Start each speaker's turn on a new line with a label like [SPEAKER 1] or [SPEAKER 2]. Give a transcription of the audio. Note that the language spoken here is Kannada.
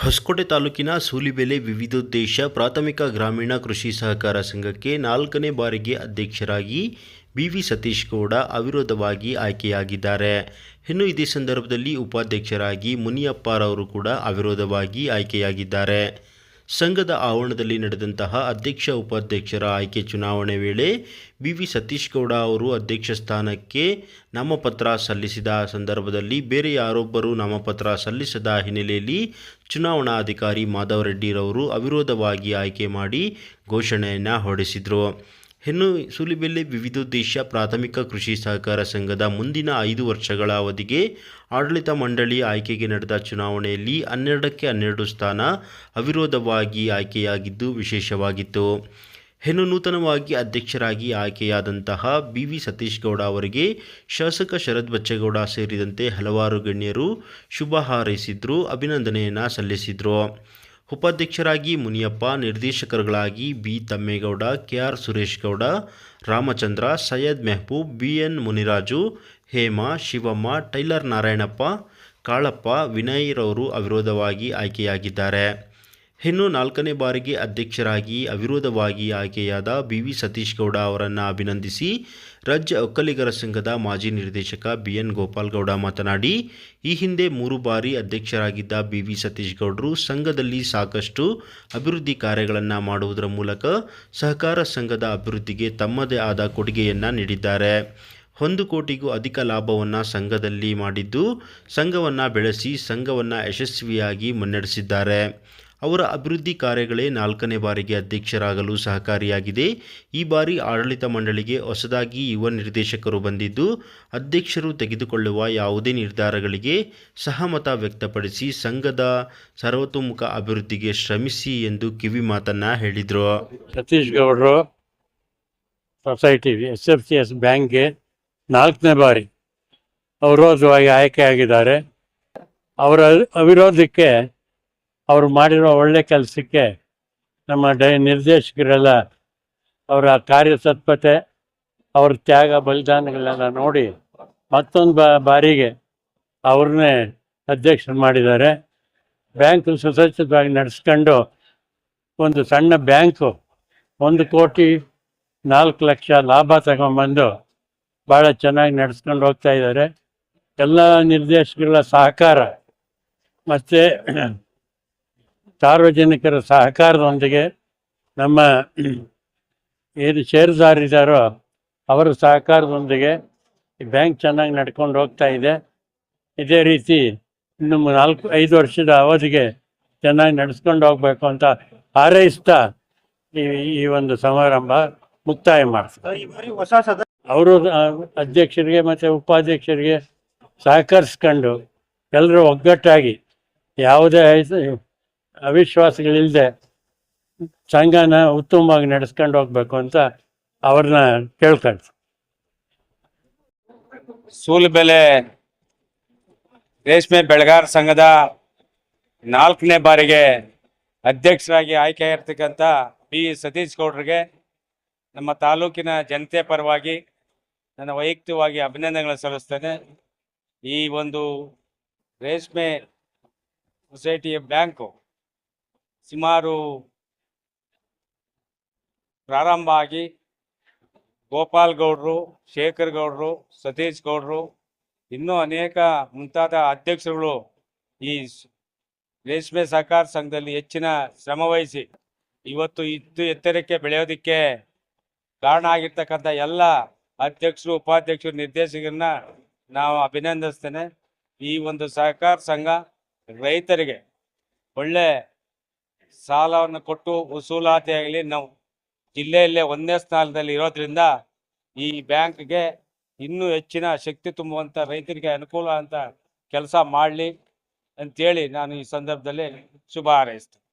[SPEAKER 1] ಹೊಸಕೋಟೆ ತಾಲೂಕಿನ ಸೂಲಿಬೆಲೆ ವಿವಿಧೋದ್ದೇಶ ಪ್ರಾಥಮಿಕ ಗ್ರಾಮೀಣ ಕೃಷಿ ಸಹಕಾರ ಸಂಘಕ್ಕೆ ನಾಲ್ಕನೇ ಬಾರಿಗೆ ಅಧ್ಯಕ್ಷರಾಗಿ ಬಿ ವಿ ಸತೀಶ್ ಗೌಡ ಅವಿರೋಧವಾಗಿ ಆಯ್ಕೆಯಾಗಿದ್ದಾರೆ. ಇನ್ನು ಇದೇ ಸಂದರ್ಭದಲ್ಲಿ ಉಪಾಧ್ಯಕ್ಷರಾಗಿ ಮುನಿಯಪ್ಪರವರು ಕೂಡ ಅವಿರೋಧವಾಗಿ ಆಯ್ಕೆಯಾಗಿದ್ದಾರೆ. ಸಂಘದ ಆವರಣದಲ್ಲಿ ನಡೆದಂತಹ ಅಧ್ಯಕ್ಷ ಉಪಾಧ್ಯಕ್ಷರ ಆಯ್ಕೆ ಚುನಾವಣೆ ವೇಳೆ ಬಿ ವಿ ಸತೀಶ್ ಗೌಡ ಅವರು ಅಧ್ಯಕ್ಷ ಸ್ಥಾನಕ್ಕೆ ನಾಮಪತ್ರ ಸಲ್ಲಿಸಿದ ಸಂದರ್ಭದಲ್ಲಿ ಬೇರೆ ಯಾರೊಬ್ಬರು ನಾಮಪತ್ರ ಸಲ್ಲಿಸದ ಹಿನ್ನೆಲೆಯಲ್ಲಿ ಚುನಾವಣಾಧಿಕಾರಿ ಮಾಧವ ರೆಡ್ಡಿರವರು ಅವಿರೋಧವಾಗಿ ಆಯ್ಕೆ ಮಾಡಿ ಘೋಷಣೆಯನ್ನು ಹೊರಡಿಸಿದರು. ಇನ್ನು ಸೂಲಿಬೆಲೆ ವಿವಿಧೋದ್ದೇಶ ಪ್ರಾಥಮಿಕ ಕೃಷಿ ಸಹಕಾರ ಸಂಘದ ಮುಂದಿನ ಐದು ವರ್ಷಗಳ ಅವಧಿಗೆ ಆಡಳಿತ ಮಂಡಳಿ ಆಯ್ಕೆಗೆ ನಡೆದ ಚುನಾವಣೆಯಲ್ಲಿ ಹನ್ನೆರಡಕ್ಕೆ ಹನ್ನೆರಡು ಸ್ಥಾನ ಅವಿರೋಧವಾಗಿ ಆಯ್ಕೆಯಾಗಿದ್ದು ವಿಶೇಷವಾಗಿತ್ತು. ಹೆಣ್ಣು ನೂತನವಾಗಿ ಅಧ್ಯಕ್ಷರಾಗಿ ಆಯ್ಕೆಯಾದಂತಹ ಬಿ ವಿ ಸತೀಶ್ ಗೌಡ ಅವರಿಗೆ ಶಾಸಕ ಶರದ್ ಬಚ್ಚೇಗೌಡ ಸೇರಿದಂತೆ ಹಲವಾರು ಗಣ್ಯರು ಶುಭ ಹಾರೈಸಿದ್ರು, ಅಭಿನಂದನೆಯನ್ನು ಸಲ್ಲಿಸಿದರು. ಉಪಾಧ್ಯಕ್ಷರಾಗಿ Muniyappa, ನಿರ್ದೇಶಕರುಗಳಾಗಿ B. Thammegowda K R Suresh Gowda Ramachandra, Syed Mehboob, B. N. Muniraju, Hema, Shivamma, tailor Narayanappa, Kalappa ವಿನಯ್ರವರು ಅವಿರೋಧವಾಗಿ ಆಯ್ಕೆಯಾಗಿದ್ದಾರೆ. ಇನ್ನು ನಾಲ್ಕನೇ ಬಾರಿಗೆ ಅಧ್ಯಕ್ಷರಾಗಿ ಅವಿರೋಧವಾಗಿ ಆಯ್ಕೆಯಾದ ಬಿ ವಿ ಸತೀಶ್ ಗೌಡ ಅವರನ್ನು ಅಭಿನಂದಿಸಿ ರಾಜ್ಯ ಒಕ್ಕಲಿಗರ ಸಂಘದ ಮಾಜಿ ನಿರ್ದೇಶಕ ಬಿ ಎನ್ ಗೋಪಾಲ್ಗೌಡ ಮಾತನಾಡಿ, ಈ ಹಿಂದೆ ಮೂರು ಬಾರಿ ಅಧ್ಯಕ್ಷರಾಗಿದ್ದ ಬಿ ವಿ ಸತೀಶ್ ಗೌಡರು ಸಂಘದಲ್ಲಿ ಸಾಕಷ್ಟು ಅಭಿವೃದ್ಧಿ ಕಾರ್ಯಗಳನ್ನು ಮಾಡುವುದರ ಮೂಲಕ ಸಹಕಾರ ಸಂಘದ ಅಭಿವೃದ್ಧಿಗೆ ತಮ್ಮದೇ ಆದ ಕೊಡುಗೆಯನ್ನು ನೀಡಿದ್ದಾರೆ. ಒಂದು ಕೋಟಿಗೂ ಅಧಿಕ ಲಾಭವನ್ನು ಸಂಘದಲ್ಲಿ ಮಾಡಿದ್ದು, ಸಂಘವನ್ನು ಬೆಳೆಸಿ, ಸಂಘವನ್ನು ಯಶಸ್ವಿಯಾಗಿ ಮುನ್ನಡೆಸಿದ್ದಾರೆ. ಅವರ ಅಭಿವೃದ್ಧಿ ಕಾರ್ಯಗಳೇ ನಾಲ್ಕನೇ ಬಾರಿಗೆ ಅಧ್ಯಕ್ಷರಾಗಲು ಸಹಕಾರಿಯಾಗಿದೆ. ಈ ಬಾರಿ ಆಡಳಿತ ಮಂಡಳಿಗೆ ಹೊಸದಾಗಿ ಯುವ ನಿರ್ದೇಶಕರು ಬಂದಿದ್ದು, ಅಧ್ಯಕ್ಷರು ತೆಗೆದುಕೊಳ್ಳುವ ಯಾವುದೇ ನಿರ್ಧಾರಗಳಿಗೆ ಸಹಮತ ವ್ಯಕ್ತಪಡಿಸಿ ಸಂಘದ ಸರ್ವತೋಮುಖ ಅಭಿವೃದ್ಧಿಗೆ ಶ್ರಮಿಸಿ ಎಂದು ಕಿವಿ ಮಾತನ್ನು ಹೇಳಿದರು.
[SPEAKER 2] ಸತೀಶ್ ಗೌಡರು society S F C S ಬ್ಯಾಂಕ್ಗೆ ನಾಲ್ಕನೇ ಬಾರಿ ಅವಿರೋಧವಾಗಿ ಆಯ್ಕೆಯಾಗಿದ್ದಾರೆ ಅವರ ಅವಿರೋಧಕ್ಕೆ ಅವರು ಮಾಡಿರೋ ಒಳ್ಳೆ ಕೆಲಸಕ್ಕೆ ನಮ್ಮ ಡೈ ನಿರ್ದೇಶಕರೆಲ್ಲ ಅವರ ಕಾರ್ಯತತ್ಪರತೆ ಅವ್ರ ತ್ಯಾಗ ಬಲಿದಾನಗಳೆಲ್ಲ ನೋಡಿ ಮತ್ತೊಂದು ಬಾರಿಗೆ ಅವ್ರನ್ನೇ ಅಧ್ಯಕ್ಷರು ಮಾಡಿದ್ದಾರೆ. ಬ್ಯಾಂಕ್ ಸುಸಜ್ಜಿತವಾಗಿ ನಡೆಸ್ಕೊಂಡು ಒಂದು ಸಣ್ಣ ಬ್ಯಾಂಕು ಒಂದು ಕೋಟಿ ನಾಲ್ಕು ಲಕ್ಷ ಲಾಭ ತಗೊಂಬಂದು ಭಾಳ ಚೆನ್ನಾಗಿ ನಡೆಸ್ಕೊಂಡು ಹೋಗ್ತಾ ಇದ್ದಾರೆ. ಎಲ್ಲ ನಿರ್ದೇಶಕರ ಸಹಕಾರ ಮತ್ತು ಸಾರ್ವಜನಿಕರ ಸಹಕಾರದೊಂದಿಗೆ ನಮ್ಮ ಏನು ಷೇರುದಾರಿದ್ದಾರೋ ಅವರ ಸಹಕಾರದೊಂದಿಗೆ ಈ ಬ್ಯಾಂಕ್ ಚೆನ್ನಾಗಿ ನಡ್ಕೊಂಡು ಹೋಗ್ತಾ ಇದೆ. ಇದೇ ರೀತಿ ಇನ್ನು ನಾಲ್ಕು ಐದು ವರ್ಷದ ಅವಧಿಗೆ ಚೆನ್ನಾಗಿ ನಡೆಸ್ಕೊಂಡು ಹೋಗ್ಬೇಕು ಅಂತ ಹಾರೈಸ್ತಾ ಈ ಈ ಒಂದು ಸಮಾರಂಭ ಮುಕ್ತಾಯ ಮಾಡ್ತಾರೆ ಅವರು ಅಧ್ಯಕ್ಷರಿಗೆ ಮತ್ತು ಉಪಾಧ್ಯಕ್ಷರಿಗೆ ಸಹಕರಿಸ್ಕೊಂಡು ಎಲ್ಲರೂ ಒಗ್ಗಟ್ಟಾಗಿ ಯಾವುದೇ ಅವಿಶ್ವಾಸಗಳಿಲ್ಲದೆ ಸಂಘನ ಉತ್ತಮವಾಗಿ ನಡೆಸ್ಕೊಂಡು ಹೋಗ್ಬೇಕು ಅಂತ ಅವ್ರನ್ನ ಕೇಳ್ತಾಳೆ
[SPEAKER 3] ಸೂಲ್ ಬೆಲೆ ರೇಷ್ಮೆ ಬೆಳೆಗಾರ ಸಂಘದ ನಾಲ್ಕನೇ ಬಾರಿಗೆ ಅಧ್ಯಕ್ಷರಾಗಿ ಆಯ್ಕೆಯಾಗಿರ್ತಕ್ಕಂಥ ಬಿ ಸತೀಶ್ ಗೌಡ್ರಿಗೆ ನಮ್ಮ ತಾಲೂಕಿನ ಜನತೆ ಪರವಾಗಿ ನನ್ನ ವೈಯಕ್ತಿಕವಾಗಿ ಅಭಿನಂದನೆಗಳನ್ನು ಸಲ್ಲಿಸ್ತೇನೆ. ಈ ಒಂದು ರೇಷ್ಮೆ ಸೊಸೈಟಿಯ ಬ್ಯಾಂಕು ಸುಮಾರು ಪ್ರಾರಂಭ ಆಗಿ ಗೋಪಾಲ್ ಗೌಡ್ರು ಶೇಖರ್ ಗೌಡ್ರು ಸತೀಶ್ ಗೌಡ್ರು ಇನ್ನೂ ಅನೇಕ ಮುಂತಾದ ಅಧ್ಯಕ್ಷರುಗಳು ಈ ರೇಷ್ಮೆ ಸಹಕಾರ ಸಂಘದಲ್ಲಿ ಹೆಚ್ಚಿನ ಶ್ರಮ ವಹಿಸಿ ಇವತ್ತು ಇತ್ತು ಎತ್ತರಕ್ಕೆ ಬೆಳೆಯೋದಕ್ಕೆ ಕಾರಣ ಆಗಿರ್ತಕ್ಕಂಥ ಎಲ್ಲ ಅಧ್ಯಕ್ಷರು, ಉಪಾಧ್ಯಕ್ಷರು, ನಿರ್ದೇಶಕರನ್ನ ನಾವು ಅಭಿನಂದಿಸ್ತೇನೆ. ಈ ಒಂದು ಸಹಕಾರ ಸಂಘ ರೈತರಿಗೆ ಒಳ್ಳೆ ಸಾಲವನ್ನು ಕೊಟ್ಟು ವಸೂಲಾತಿ ಆಗಲಿ ನಾವು ಜಿಲ್ಲೆಯಲ್ಲೇ ಒಂದೇ ಸ್ಥಾನದಲ್ಲಿ ಇರೋದ್ರಿಂದ ಈ ಬ್ಯಾಂಕ್ಗೆ ಇನ್ನೂ ಹೆಚ್ಚಿನ ಶಕ್ತಿ ತುಂಬುವಂಥ ರೈತರಿಗೆ ಅನುಕೂಲ ಅಂತ ಕೆಲಸ ಮಾಡಲಿ ಅಂತೇಳಿ ನಾನು ಈ ಸಂದರ್ಭದಲ್ಲಿ ಶುಭ ಹಾರೈಸ್ತೇನೆ.